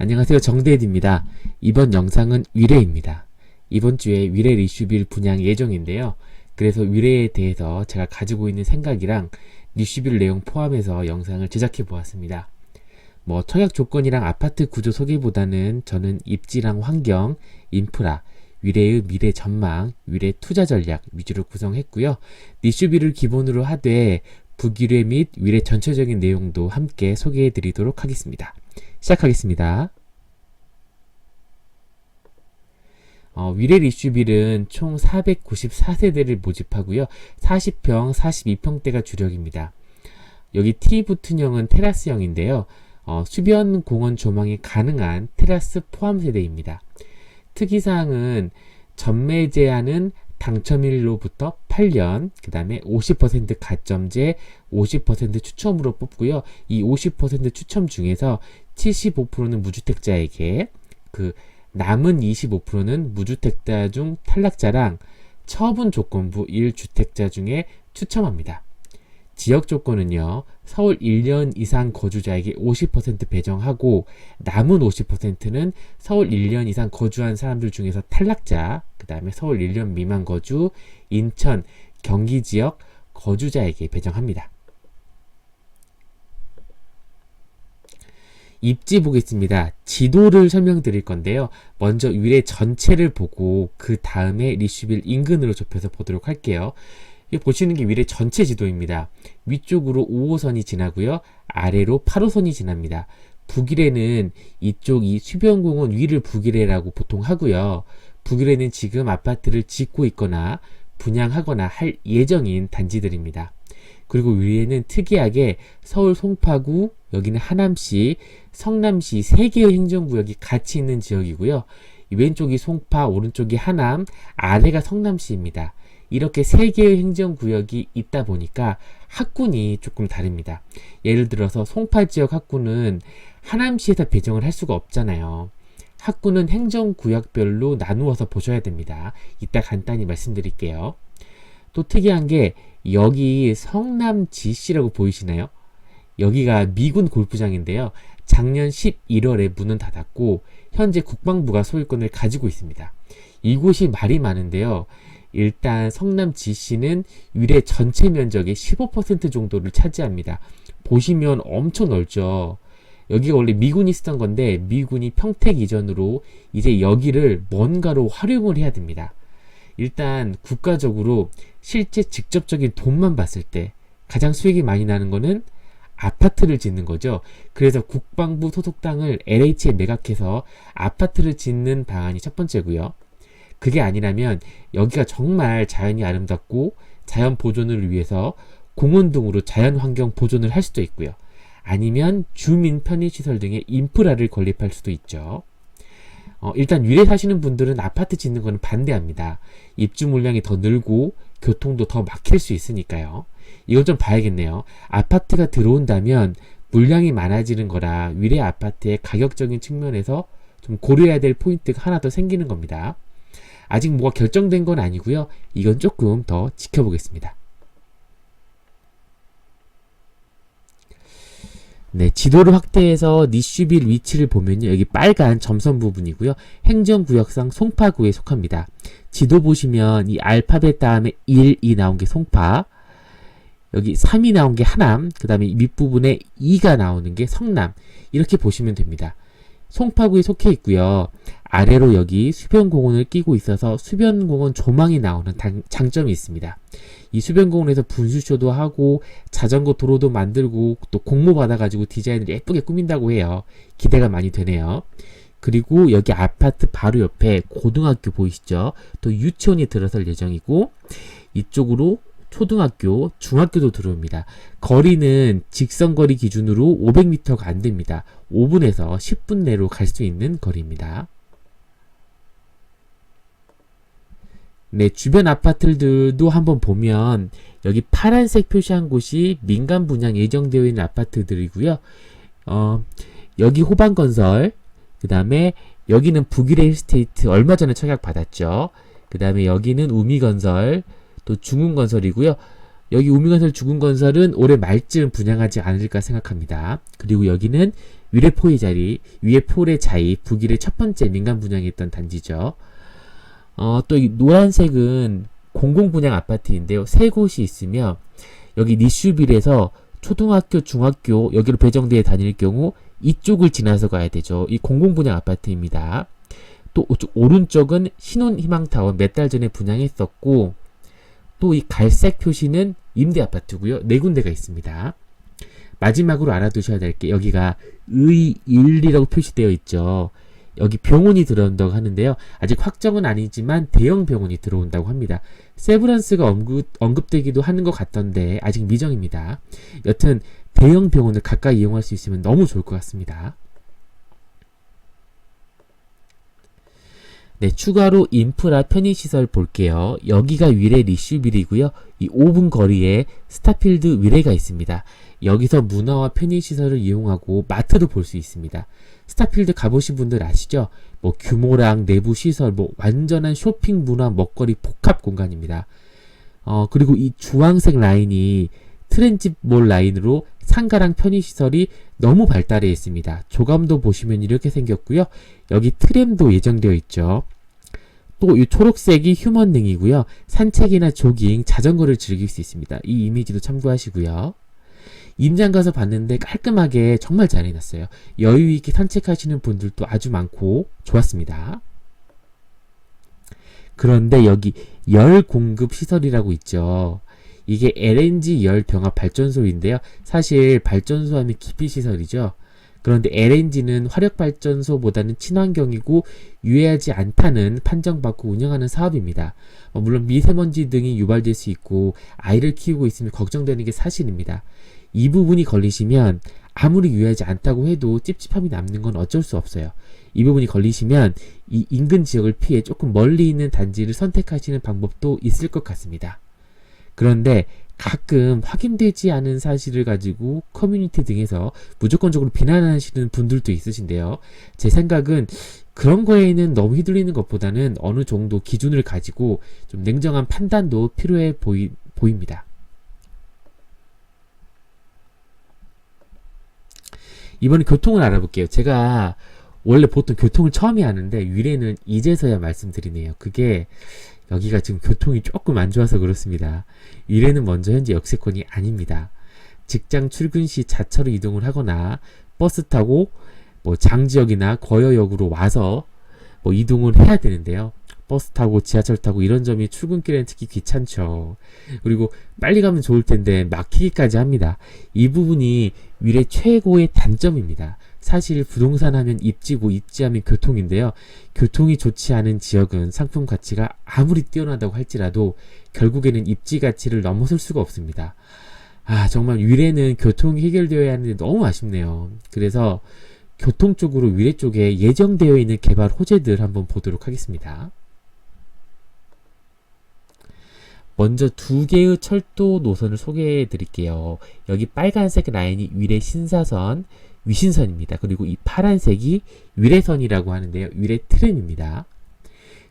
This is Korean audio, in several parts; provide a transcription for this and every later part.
안녕하세요. 정대ed입니다. 이번 영상은 위례입니다. 이번 주에 위례 리슈빌 분양 예정인데요. 그래서 위례에 대해서 제가 가지고 있는 생각이랑 리슈빌 내용 포함해서 영상을 제작해 보았습니다. 뭐 청약 조건이랑 아파트 구조 소개보다는 저는 입지랑 환경, 인프라, 위례의 미래 전망, 위례 투자 전략 위주로 구성했고요. 리슈빌을 기본으로 하되 북위례 및 위례 전체적인 내용도 함께 소개해 드리도록 하겠습니다. 시작하겠습니다. 어, 위례 리슈빌은 총 494세대를 모집하고요. 40평, 42평대가 주력입니다. 여기 T 붙은형은 테라스형인데요. 어, 수변 공원 조망이 가능한 테라스 포함 세대입니다. 특이사항은 전매 제한은 당첨일로부터 8년, 그 다음에 50% 가점제, 50% 추첨으로 뽑고요. 이 50% 추첨 중에서 75%는 무주택자에게, 그 남은 25%는 무주택자 중 탈락자랑 처분 조건부 1주택자 중에 추첨합니다. 지역 조건은요, 서울 1년 이상 거주자에게 50% 배정하고, 남은 50%는 서울 1년 이상 거주한 사람들 중에서 탈락자, 그 다음에 서울 1년 미만 거주, 인천, 경기 지역 거주자에게 배정합니다. 입지 보겠습니다. 지도를 설명드릴 건데요. 먼저 위례 전체를 보고 그 다음에 리슈빌 인근으로 좁혀서 보도록 할게요. 이 보시는 게 위례 전체 지도입니다. 위쪽으로 5호선이 지나고요. 아래로 8호선이 지납니다. 북위례는 이쪽 이 수변공원 위를 북위례라고 보통 하고요. 북위례는 지금 아파트를 짓고 있거나 분양하거나 할 예정인 단지들입니다. 그리고 위에는 특이하게 서울 송파구, 여기는 하남시, 성남시 세 개의 행정구역이 같이 있는 지역이고요. 왼쪽이 송파, 오른쪽이 하남, 아래가 성남시입니다. 이렇게 세 개의 행정구역이 있다 보니까 학군이 조금 다릅니다. 예를 들어서 송파 지역 학군은 하남시에서 배정을 할 수가 없잖아요. 학군은 행정구역별로 나누어서 보셔야 됩니다. 이따 간단히 말씀드릴게요. 또 특이한 게 여기 성남지시라고 보이시나요? 여기가 미군 골프장인데요. 작년 11월에 문은 닫았고 현재 국방부가 소유권을 가지고 있습니다. 이곳이 말이 많은데요. 일단 성남 지시는 위례 전체 면적의 15% 정도를 차지합니다. 보시면 엄청 넓죠. 여기가 원래 미군이 쓰던 건데 미군이 평택 이전으로 이제 여기를 뭔가로 활용을 해야 됩니다. 일단 국가적으로 실제 직접적인 돈만 봤을 때 가장 수익이 많이 나는 거는 아파트를 짓는 거죠. 그래서 국방부 소속 땅을 LH에 매각해서 아파트를 짓는 방안이 첫 번째고요. 그게 아니라면 여기가 정말 자연이 아름답고 자연 보존을 위해서 공원 등으로 자연 환경 보존을 할 수도 있고요. 아니면 주민 편의시설 등의 인프라를 건립할 수도 있죠. 어, 일단 위례 사시는 분들은 아파트 짓는 거는 반대합니다. 입주 물량이 더 늘고 교통도 더 막힐 수 있으니까요. 이건 좀 봐야겠네요. 아파트가 들어온다면 물량이 많아지는 거라 위례 아파트의 가격적인 측면에서 좀 고려해야 될 포인트가 하나 더 생기는 겁니다. 아직 뭐가 결정된 건 아니고요. 이건 조금 더 지켜보겠습니다. 네, 지도를 확대해서 니슈빌 위치를 보면요. 여기 빨간 점선 부분이고요. 행정구역상 송파구에 속합니다. 지도 보시면 이 알파벳 다음에 1이 나온 게 송파, 여기 3이 나온 게 하남, 그 다음에 밑부분에 2가 나오는 게 성남. 이렇게 보시면 됩니다. 송파구에 속해 있고요. 아래로 여기 수변공원을 끼고 있어서 수변공원 조망이 나오는 당, 장점이 있습니다. 이 수변공원에서 분수쇼도 하고 자전거 도로도 만들고 또 공모 받아가지고 디자인을 예쁘게 꾸민다고 해요. 기대가 많이 되네요. 그리고 여기 아파트 바로 옆에 고등학교 보이시죠? 또 유치원이 들어설 예정이고 이쪽으로 초등학교, 중학교도 들어옵니다. 거리는 직선거리 기준으로 500m가 안 됩니다. 5분에서 10분 내로 갈 수 있는 거리입니다. 네, 주변 아파트들도 한번 보면 여기 파란색 표시한 곳이 민간 분양 예정되어 있는 아파트들이고요. 어, 여기 호반건설, 그 다음에 여기는 북일의 힐스테이트 얼마 전에 청약 받았죠. 그 다음에 여기는 우미건설, 또 중흥건설이고요. 여기 우미건설, 중흥건설은 올해 말쯤 분양하지 않을까 생각합니다. 그리고 여기는 위례 포의 자리, 위에 폴의 자이, 북일의 첫 번째 민간 분양했던 단지죠. 어, 또 이 노란색은 공공 분양 아파트인데요. 세 곳이 있으며 여기 리슈빌에서 초등학교, 중학교 여기로 배정대에 다닐 경우 이쪽을 지나서 가야 되죠. 이 공공 분양 아파트입니다. 또 오른쪽은 신혼희망타운 몇 달 전에 분양했었고 또 이 갈색 표시는 임대 아파트고요. 네 군데가 있습니다. 마지막으로 알아두셔야 될 게 여기가 의일이라고 표시되어 있죠. 여기 병원이 들어온다고 하는데요. 아직 확정은 아니지만 대형 병원이 들어온다고 합니다. 세브란스가 언급, 언급 되기도 하는 것 같던데 아직 미정입니다. 여튼 대형 병원을 가까이 이용할 수 있으면 너무 좋을 것 같습니다. 네, 추가로 인프라 편의시설 볼게요. 여기가 위례 리슈빌이고요. 이 5분 거리에 스타필드 위례가 있습니다. 여기서 문화와 편의시설을 이용하고 마트도 볼 수 있습니다. 스타필드 가보신 분들 아시죠? 뭐 규모랑 내부 시설, 뭐 완전한 쇼핑 문화 먹거리 복합 공간입니다. 어, 그리고 이 주황색 라인이 트렌짓몰 라인으로 상가랑 편의시설이 너무 발달해 있습니다. 조감도 보시면 이렇게 생겼고요. 여기 트램도 예정되어 있죠. 또 이 초록색이 휴먼능이고요. 산책이나 조깅, 자전거를 즐길 수 있습니다. 이 이미지도 참고하시고요. 임장 가서 봤는데 깔끔하게 정말 잘 해놨어요. 여유 있게 산책하시는 분들도 아주 많고 좋았습니다. 그런데 여기 열 공급 시설이라고 있죠. 이게 LNG 열 병합 발전소인데요. 사실 발전소 하면 기피 시설이죠. 그런데 LNG는 화력 발전소보다는 친환경이고 유해하지 않다는 판정받고 운영하는 사업입니다. 어, 물론 미세먼지 등이 유발될 수 있고 아이를 키우고 있으면 걱정되는 게 사실입니다. 이 부분이 걸리시면 아무리 유해하지 않다고 해도 찝찝함이 남는 건 어쩔 수 없어요. 이 부분이 걸리시면 이 인근 지역을 피해 조금 멀리 있는 단지를 선택하시는 방법도 있을 것 같습니다. 그런데 가끔 확인되지 않은 사실을 가지고 커뮤니티 등에서 무조건적으로 비난하시는 분들도 있으신데요. 제 생각은 그런 거에는 너무 휘둘리는 것보다는 어느 정도 기준을 가지고 좀 냉정한 판단도 필요해 보이, 보입니다. 이번에 교통을 알아볼게요. 제가 원래 보통 교통을 처음에 하는데 위례는 이제서야 말씀드리네요. 그게 여기가 지금 교통이 조금 안 좋아서 그렇습니다. 위례는 먼저 현재 역세권이 아닙니다. 직장 출근 시 자차로 이동을 하거나 버스 타고 뭐 장지역이나 거여역으로 와서 뭐 이동을 해야 되는데요. 버스 타고 지하철 타고 이런 점이 출근길엔 특히 귀찮죠. 그리고 빨리 가면 좋을 텐데 막히기까지 합니다. 이 부분이 위례 최고의 단점입니다. 사실 부동산 하면 입지고 입지하면 교통인데요. 교통이 좋지 않은 지역은 상품 가치가 아무리 뛰어나다고 할지라도 결국에는 입지 가치를 넘어설 수가 없습니다. 아, 정말 위례는 교통이 해결되어야 하는데 너무 아쉽네요. 그래서 교통 쪽으로 위례 쪽에 예정되어 있는 개발 호재들 한번 보도록 하겠습니다. 먼저 두 개의 철도 노선을 소개해 드릴게요. 여기 빨간색 라인이 위례 신사선, 위신선입니다. 그리고 이 파란색이 위례선이라고 하는데요. 위례 트램입니다.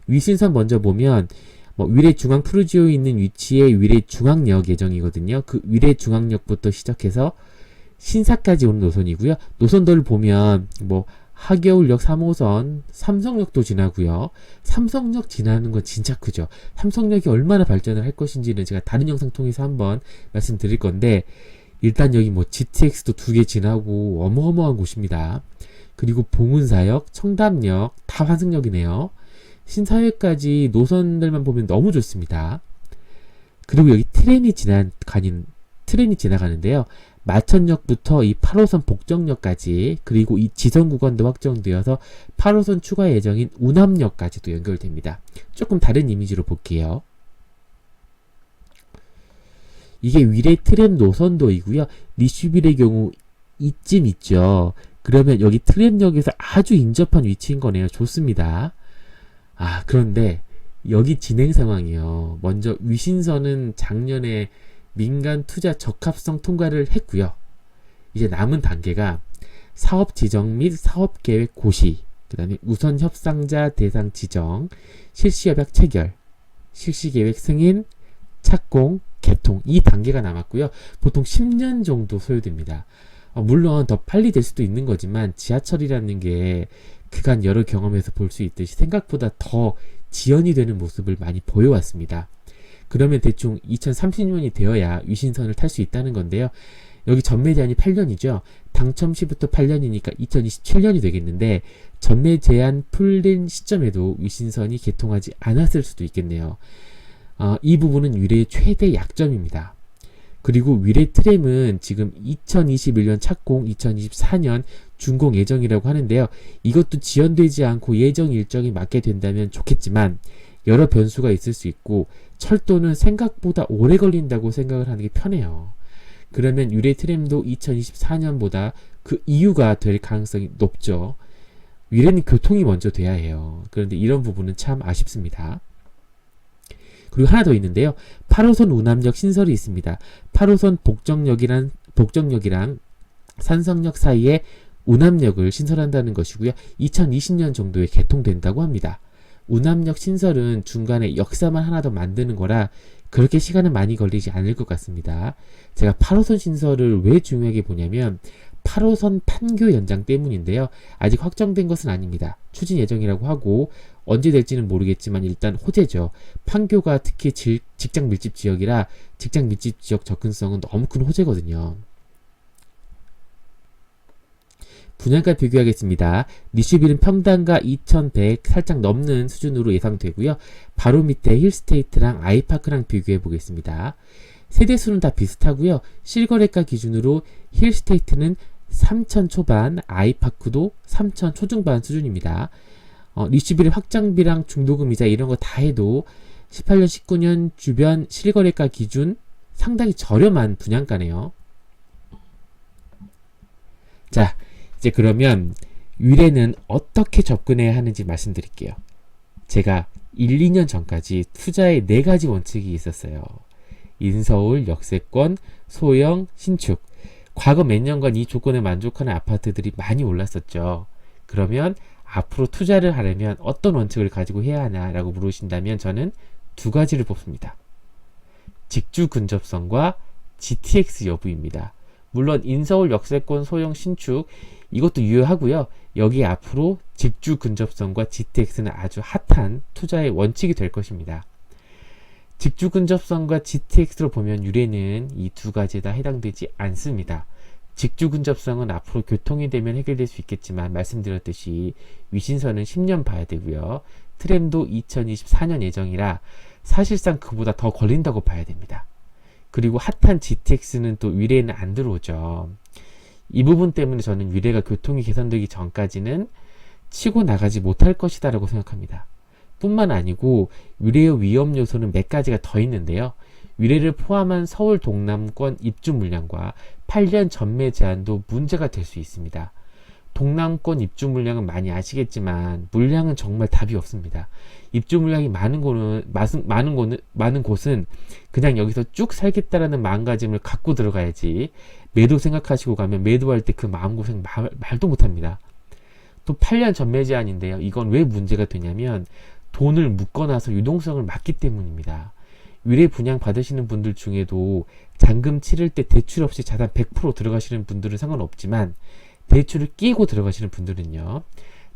위신선 먼저 보면 뭐 위례 중앙 푸르지오에 있는 위치에 위례 중앙역 예정이거든요. 그 위례 중앙역부터 시작해서 신사까지 오는 노선이고요. 노선도를 보면 뭐 하겨울역 3호선, 삼성역도 지나고요. 삼성역 지나는 건 진짜 크죠. 삼성역이 얼마나 발전을 할 것인지는 제가 다른 영상 통해서 한번 말씀드릴 건데 일단 여기 뭐 GTX도 두 개 지나고 어마어마한 곳입니다. 그리고 봉은사역, 청담역 다 환승역이네요. 신사역까지 노선들만 보면 너무 좋습니다. 그리고 여기 트램이 지나가는 트램이 지나가는데요. 마천역부터 이 8호선 복정역까지 그리고 이 지선 구간도 확정되어서 8호선 추가 예정인 운암역까지도 연결됩니다. 조금 다른 이미지로 볼게요. 이게 위례 트램 노선도이고요. 리슈빌의 경우 이쯤 있죠. 그러면 여기 트램역에서 아주 인접한 위치인 거네요. 좋습니다. 아, 그런데 여기 진행 상황이요. 먼저 위신선은 작년에 민간 투자 적합성 통과를 했고요. 이제 남은 단계가 사업 지정 및 사업 계획 고시, 그다음에 우선 협상자 대상 지정, 실시 협약 체결, 실시 계획 승인, 착공, 개통 이 단계가 남았고요. 보통 10년 정도 소요됩니다. 어, 물론 더 빨리 될 수도 있는 거지만 지하철이라는 게 그간 여러 경험에서 볼 수 있듯이 생각보다 더 지연이 되는 모습을 많이 보여왔습니다. 그러면 대충 2030년이 되어야 위신선을 탈 수 있다는 건데요. 여기 전매 제한이 8년이죠. 당첨 시부터 8년이니까 2027년이 되겠는데 전매 제한 풀린 시점에도 위신선이 개통하지 않았을 수도 있겠네요. 어, 이 부분은 위례의 최대 약점입니다. 그리고 위례 트램은 지금 2021년 착공, 2024년 준공 예정이라고 하는데요. 이것도 지연되지 않고 예정 일정이 맞게 된다면 좋겠지만 여러 변수가 있을 수 있고 철도는 생각보다 오래 걸린다고 생각을 하는 게 편해요. 그러면 유레 트램도 2024년보다 그 이유가 될 가능성이 높죠. 유레는 교통이 먼저 돼야 해요. 그런데 이런 부분은 참 아쉽습니다. 그리고 하나 더 있는데요. 8호선 우남역 신설이 있습니다. 8호선 복정역이란 복정역이랑 산성역 사이에 우남역을 신설한다는 것이고요. 2020년 정도에 개통된다고 합니다. 우남역 신설은 중간에 역사만 하나 더 만드는 거라 그렇게 시간은 많이 걸리지 않을 것 같습니다. 제가 8호선 신설을 왜 중요하게 보냐면 8호선 판교 연장 때문인데요. 아직 확정된 것은 아닙니다. 추진 예정이라고 하고 언제 될지는 모르겠지만 일단 호재죠. 판교가 특히 질, 직장 밀집 지역이라 직장 밀집 지역 접근성은 너무 큰 호재거든요. 분양가 비교하겠습니다. 리슈빌은 평당가 2100 살짝 넘는 수준으로 예상되고요. 바로 밑에 힐스테이트랑 아이파크랑 비교해 보겠습니다. 세대수는 다 비슷하고요. 실거래가 기준으로 힐스테이트는 3천 초반, 아이파크도 3천 초중반 수준입니다. 어, 리슈빌의 확장비랑 중도금 이자 이런 거 다 해도 18년, 19년 주변 실거래가 기준 상당히 저렴한 분양가네요. 자, 이제 그러면 위례는 어떻게 접근해야 하는지 말씀드릴게요. 제가 1, 2년 전까지 투자에 네 가지 원칙이 있었어요. 인서울, 역세권, 소형, 신축. 과거 몇 년간 이 조건에 만족하는 아파트들이 많이 올랐었죠. 그러면 앞으로 투자를 하려면 어떤 원칙을 가지고 해야 하냐라고 물으신다면 저는 두 가지를 뽑습니다. 직주 근접성과 GTX 여부입니다. 물론 인서울 역세권 소형 신축 이것도 유효하고요. 여기 앞으로 직주 근접성과 GTX는 아주 핫한 투자의 원칙이 될 것입니다. 직주 근접성과 GTX로 보면 유래는 이 두 가지에 다 해당되지 않습니다. 직주 근접성은 앞으로 교통이 되면 해결될 수 있겠지만 말씀드렸듯이 위신선은 10년 봐야 되고요. 트램도 2024년 예정이라 사실상 그보다 더 걸린다고 봐야 됩니다. 그리고 핫한 GTX는 또 위례에는 안 들어오죠. 이 부분 때문에 저는 위례가 교통이 개선되기 전까지는 치고 나가지 못할 것이다라고 생각합니다. 뿐만 아니고 위례의 위험 요소는 몇 가지가 더 있는데요. 위례를 포함한 서울 동남권 입주 물량과 8년 전매 제한도 문제가 될 수 있습니다. 동남권 입주 물량은 많이 아시겠지만 물량은 정말 답이 없습니다. 입주 물량이 많은 곳은 많은 곳은 많은 곳은 그냥 여기서 쭉 살겠다라는 마음가짐을 갖고 들어가야지 매도 생각하시고 가면 매도할 때 그 마음고생 말, 말도 못합니다. 또 8년 전매 제한인데요. 이건 왜 문제가 되냐면 돈을 묶어놔서 유동성을 막기 때문입니다. 위례 분양 받으시는 분들 중에도 잔금 치를 때 대출 없이 자산 100% 들어가시는 분들은 상관없지만 대출을 끼고 들어가시는 분들은요.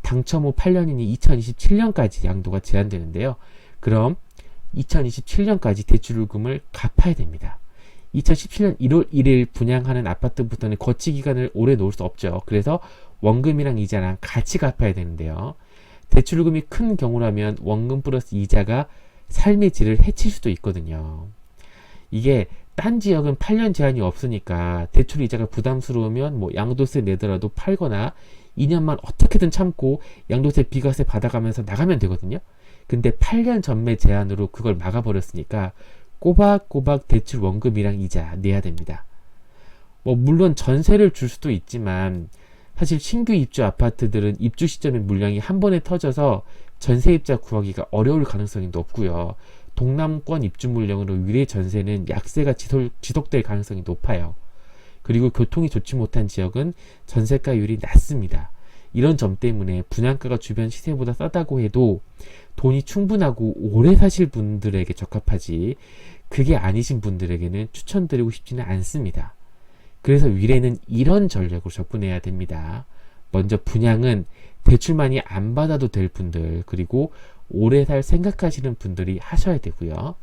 당첨 후 8년이니 2027년까지 양도가 제한되는데요. 그럼 2027년까지 대출금을 갚아야 됩니다. 2017년 1월 1일 분양하는 아파트부터는 거치 기간을 오래 놓을 수 없죠. 그래서 원금이랑 이자랑 같이 갚아야 되는데요. 대출금이 큰 경우라면 원금 플러스 이자가 삶의 질을 해칠 수도 있거든요. 이게 딴 지역은 8년 제한이 없으니까 대출 이자가 부담스러우면 뭐 양도세 내더라도 팔거나 2년만 어떻게든 참고 양도세 비과세 받아가면서 나가면 되거든요. 근데 8년 전매 제한으로 그걸 막아버렸으니까 꼬박꼬박 대출 원금이랑 이자 내야 됩니다. 뭐 물론 전세를 줄 수도 있지만 사실 신규 입주 아파트들은 입주 시점에 물량이 한 번에 터져서 전세입자 구하기가 어려울 가능성이 높고요. 동남권 입주 물량으로 위례 전세는 약세가 지속, 지속 될 가능성이 높아요. 그리고 교통이 좋지 못한 지역은 전세가율이 낮습니다. 이런 점 때문에 분양가가 주변 시세보다 싸다고 해도 돈이 충분하고 오래 사실 분들에게 적합하지 그게 아니신 분들에게는 추천드리고 싶지는 않습니다. 그래서 위례는 이런 전략으로 접근해야 됩니다. 먼저 분양은 대출 많이 안 받아도 될 분들 그리고 오래 살 생각하시는 분들이 하셔야 되고요.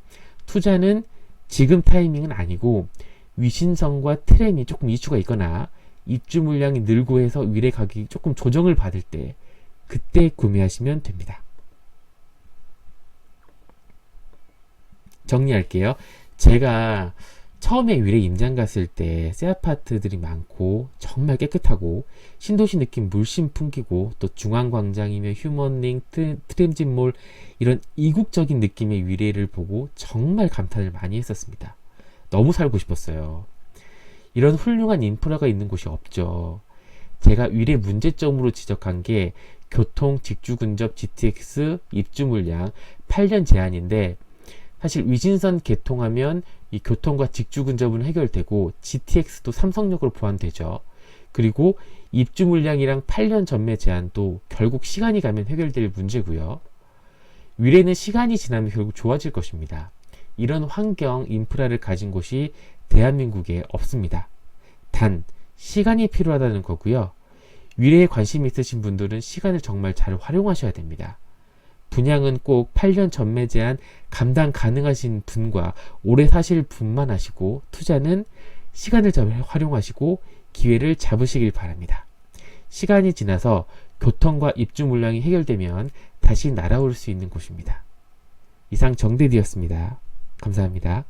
투자는 지금 타이밍은 아니고 위신성과 트렌이 조금 이슈가 있거나 입주 물량이 늘고 해서 위례 가격이 조금 조정을 받을 때 그때 구매하시면 됩니다. 정리할게요. 제가 처음에 위례 임장 갔을 때 새 아파트들이 많고 정말 깨끗하고 신도시 느낌 물씬 풍기고 또 중앙광장이며 휴먼링, 트, 트램진몰 이런 이국적인 느낌의 위례를 보고 정말 감탄을 많이 했었습니다. 너무 살고 싶었어요. 이런 훌륭한 인프라가 있는 곳이 없죠. 제가 위례 문제점으로 지적한 게 교통, 직주 근접, GTX, 입주 물량 8년 제한인데 사실 위진선 개통하면 이 교통과 직주 근접은 해결되고 GTX도 삼성역으로 보완되죠. 그리고 입주 물량이랑 8년 전매 제한도 결국 시간이 가면 해결될 문제고요. 위례는 시간이 지나면 결국 좋아질 것입니다. 이런 환경, 인프라를 가진 곳이 대한민국에 없습니다. 단, 시간이 필요하다는 거고요. 위례에 관심 있으신 분들은 시간을 정말 잘 활용하셔야 됩니다. 분양은 꼭 8년 전 매 제한 감당 가능하신 분과 오래 사실 분만 하시고 투자는 시간을 잘 활용하시고 기회를 잡으시길 바랍니다. 시간이 지나서 교통과 입주 물량이 해결되면 다시 날아올 수 있는 곳입니다. 이상 정대디였습니다. 감사합니다.